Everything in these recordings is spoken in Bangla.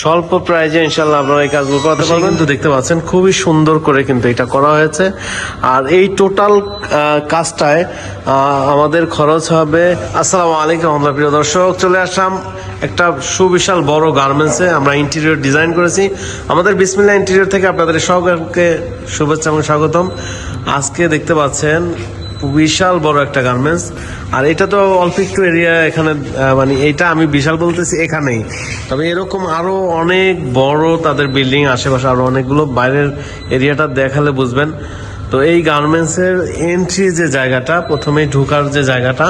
স্বল্প প্রাইজে ইনশাল্লাহ আপনারা এই কাজগুলো করতে পারবেন। তো দেখতে পাচ্ছেন খুবই সুন্দর করে কিন্তু এটা করা হয়েছে। আর এই টোটাল কাজটায় আমাদের খরচ হবে আসসালামু আলাইকুম আমরা প্রিয় দর্শক চলে আসলাম একটা সুবিশাল বড় গার্মেন্টসে আমরা ইন্টেরিয়র ডিজাইন করেছি। আমাদের বিসমিল্লা ইন্টেরিয়র থেকে আপনাদের সকলকে শুভেচ্ছা এবং স্বাগতম। আজকে দেখতে পাচ্ছেন বিশাল বড় একটা গার্মেন্টস আর এটা তো অল্প একটু এরিয়া এখানে মানে এটা আমি বিশাল বলতেছি এখানেই। তবে এরকম আরও অনেক বড় তাদের বিল্ডিং আশেপাশে আরও অনেকগুলো বাইরের এরিয়াটা দেখালে বুঝবেন। তো এই গার্মেন্টসের এন্ট্রি যে জায়গাটা, প্রথমেই ঢোকার যে জায়গাটা,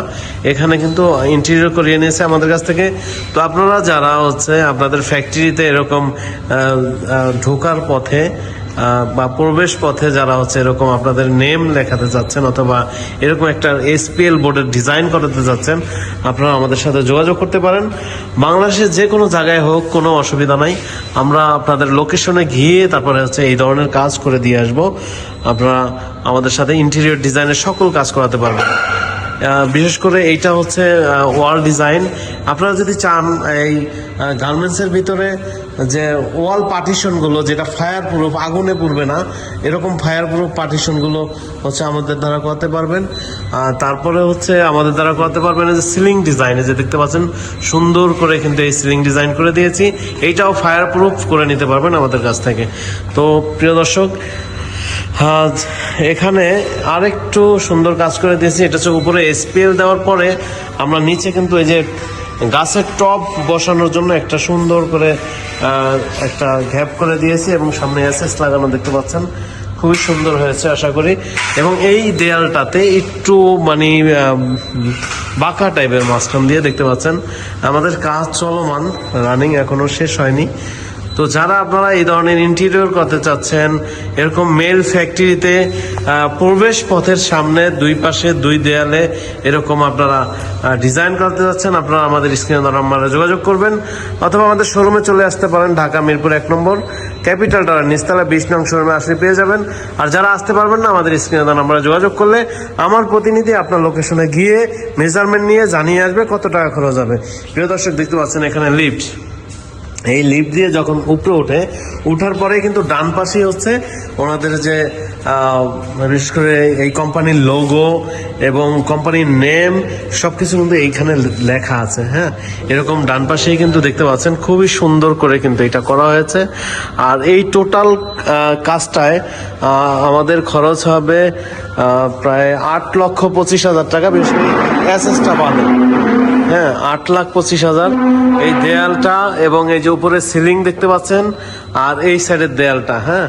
এখানে কিন্তু ইন্টেরিয়র করিয়ে নিয়েছে আমাদের কাছ থেকে। তো আপনারা যারা হচ্ছে আপনাদের ফ্যাক্টরিতে এরকম ঢোকার পথে বা প্রবেশ পথে যারা হচ্ছে এরকম আপনাদের নেম লেখাতে চাচ্ছেন অথবা এরকম একটা এসপিএল বোর্ডের ডিজাইন করাতে চাচ্ছেন, আপনারা আমাদের সাথে যোগাযোগ করতে পারেন। বাংলাদেশের যে কোনো জায়গায় হোক কোনো অসুবিধা নাই। আমরা আপনাদের লোকেশনে গিয়ে তারপরে হচ্ছে এই ধরনের কাজ করে দিয়ে আসব। আপনারা আমাদের সাথে ইন্টেরিয়র ডিজাইনের সকল কাজ করাতে পারবেন। বিশেষ করে এইটা হচ্ছে ওয়াল ডিজাইন আপনারা যদি চান, এই গার্মেন্টসের ভিতরে যে ওয়াল পার্টিশনগুলো যেটা ফায়ার প্রুফ আগুনে পুড়বে না, এরকম ফায়ার প্রুফ পার্টিশনগুলো হচ্ছে আমাদের দ্বারা করতে পারবেন। তারপরে হচ্ছে আমাদের দ্বারা করতে পারবেন যে সিলিং ডিজাইন যে দেখতে পাচ্ছেন, সুন্দর করে কিন্তু এই সিলিং ডিজাইন করে দিয়েছি। এইটাও ফায়ার প্রুফ করে নিতে পারবেন আমাদের কাছ থেকে। তো, প্রিয় দর্শক হ্যাঁ এখানে আরেকটু সুন্দর কাজ করে দিয়েছি, এটা হচ্ছে উপরে এসপিএল দেওয়ার পরে আমরা নিচে কিন্তু এই যে গাছের টপ বসানোর জন্য একটা সুন্দর করে একটা ঘ্যাপ করে দিয়েছি এবং সামনে এসএস লাগানো দেখতে পাচ্ছেন, খুবই সুন্দর হয়েছে আশা করি। এবং এই দেয়ালটাতে একটু মানে বাঁকা টাইপের মাঝখান দিয়ে দেখতে পাচ্ছেন। আমাদের কাজ চলমান রানিং এখনও শেষ হয়নি। তো যারা আপনারা এই ধরনের ইন্টেরিয়র করতে চাচ্ছেন, এরকম মেল ফ্যাক্টরিতে প্রবেশ পথের সামনে দুই পাশে দুই দেয়ালে এরকম আপনারা ডিজাইন করতে যাচ্ছেন আপনারা আমাদের স্ক্রিনে নাম্বারে যোগাযোগ করবেন। অথবা আমাদের শোরুমে চলে আসতে পারেন, ঢাকা মিরপুর এক নম্বর ক্যাপিটাল টাওয়ার নিচতলা বিশ নং শোরুমে আসলে পেয়ে যাবেন। আর যারা আসতে পারবেন না, আমাদের স্ক্রিনে নাম্বারে যোগাযোগ করলে আমার প্রতিনিধি আপনার লোকেশনে গিয়ে মেজারমেন্ট নিয়ে জানিয়ে আসবে কত টাকা খরচ হবে। প্রিয় দর্শক, দেখতে পাচ্ছেন এখানে লিফট এই লিফট দিয়ে যখন উপরে ওঠে ওঠার পরে কিন্তু ডান পাশেই হচ্ছে ওনাদের যে বিশেষ করে এই কোম্পানির লোগো এবং কোম্পানির নেম সব কিছু কিন্তু এইখানে লেখা আছে হ্যাঁ? এরকম ডান পাশেই কিন্তু দেখতে পাচ্ছেন, খুবই সুন্দর করে কিন্তু এটা করা হয়েছে। আর এই টোটাল কাজটায় আমাদের খরচ হবে প্রায় আট লক্ষ পঁচিশ হাজার টাকা করে অ্যাসেসটা বাদে হ্যাঁ আট লাখ পঁচিশ হাজার। এই দেয়ালটা এবং এই যে উপরে সিলিং দেখতে পাচ্ছেন, আর এই সাইডের দেয়ালটা হ্যাঁ।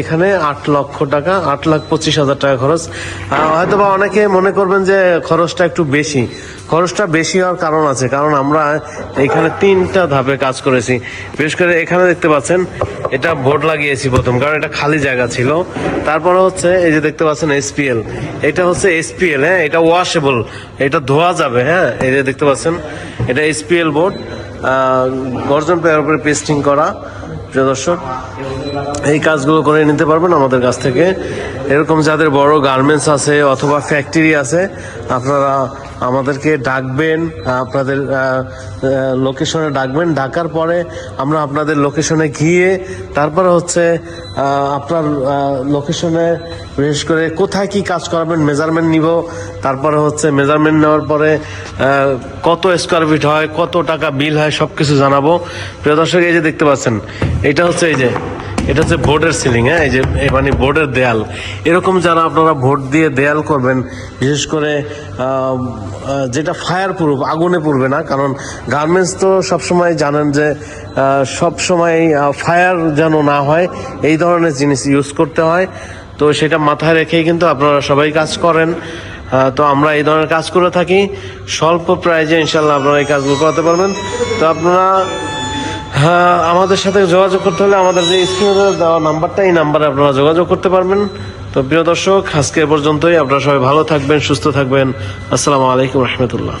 এখানে আট লক্ষ টাকা, আট লাখ পঁচিশ হাজার টাকা খরচ। হয়তো বা অনেকে মনে করবেন যে খরচটা একটু বেশি। খরচটা বেশি হওয়ার কারণ আছে, কারণ আমরা এখানে তিনটা ধাপে কাজ করেছি। বিশেষ করে এখানে দেখতে পাচ্ছেন, এটা বোর্ড লাগিয়েছি প্রথম, কারণ এটা খালি জায়গা ছিল। তারপরে হচ্ছে এই যে দেখতে পাচ্ছেন এসপিএল। এটা হচ্ছে এসপিএল হ্যাঁ এটা ওয়াশেবল এটা ধোয়া যাবে হ্যাঁ এই যে দেখতে পাচ্ছেন, এটা এসপিএল বোর্ড। গর্জন পেয়ার উপরে পেস্টিং করা। প্রিয় দর্শক, এই কাজগুলো করে নিতে পারবেন আমাদের কাছ থেকে। এরকম যাদের বড় গার্মেন্টস আছে অথবা ফ্যাক্টরি আছে, আপনারা আমাদেরকে ডাকবেন, আপনাদের লোকেশনে ডাকবেন। ডাকার পরে আমরা আপনাদের লোকেশনে গিয়ে, তারপরে হচ্ছে আপনার লোকেশনে, বিশেষ করে কোথায় কি কাজ করাবেন মেজারমেন্ট নিব। তারপরে হচ্ছে মেজারমেন্ট নেওয়ার পরে কত স্কোয়ার ফিট হয়, কত টাকা বিল হয় সব কিছু জানাব। প্রিয় দর্শক, এই যে দেখতে পাচ্ছেন, এটা হচ্ছে এই যে এটা হচ্ছে বোর্ডের সিলিং হ্যাঁ? এই যে মানে বোর্ডের দেয়াল। এরকম যারা আপনারা ভোট দিয়ে দেয়াল করবেন, বিশেষ করে যেটা ফায়ার প্রুফ আগুনে পুড়বে না, কারণ গার্মেন্টস তো সবসময় জানেন যে সব সময় ফায়ার যেন না হয়, এই ধরনের জিনিস ইউজ করতে হয়। তো সেটা মাথায় রেখেই কিন্তু আপনারা সবাই কাজ করেন। তো আমরা এই ধরনের কাজ করে থাকি। স্বল্প প্রাইজে ইনশাল্লাহ আপনারা এই কাজগুলো করতে পারবেন। তো আপনারা হ্যাঁ আমাদের সাথে যোগাযোগ করতে হলে আমাদের যে স্ক্রিনে দেওয়া নাম্বারটা, এই নাম্বারে আপনারা যোগাযোগ করতে পারবেন। তো প্রিয় দর্শক, আজকে পর্যন্তই। আপনারা সবাই ভালো থাকবেন, সুস্থ থাকবেন। আসসালামু আলাইকুম রহমতুল্লাহ।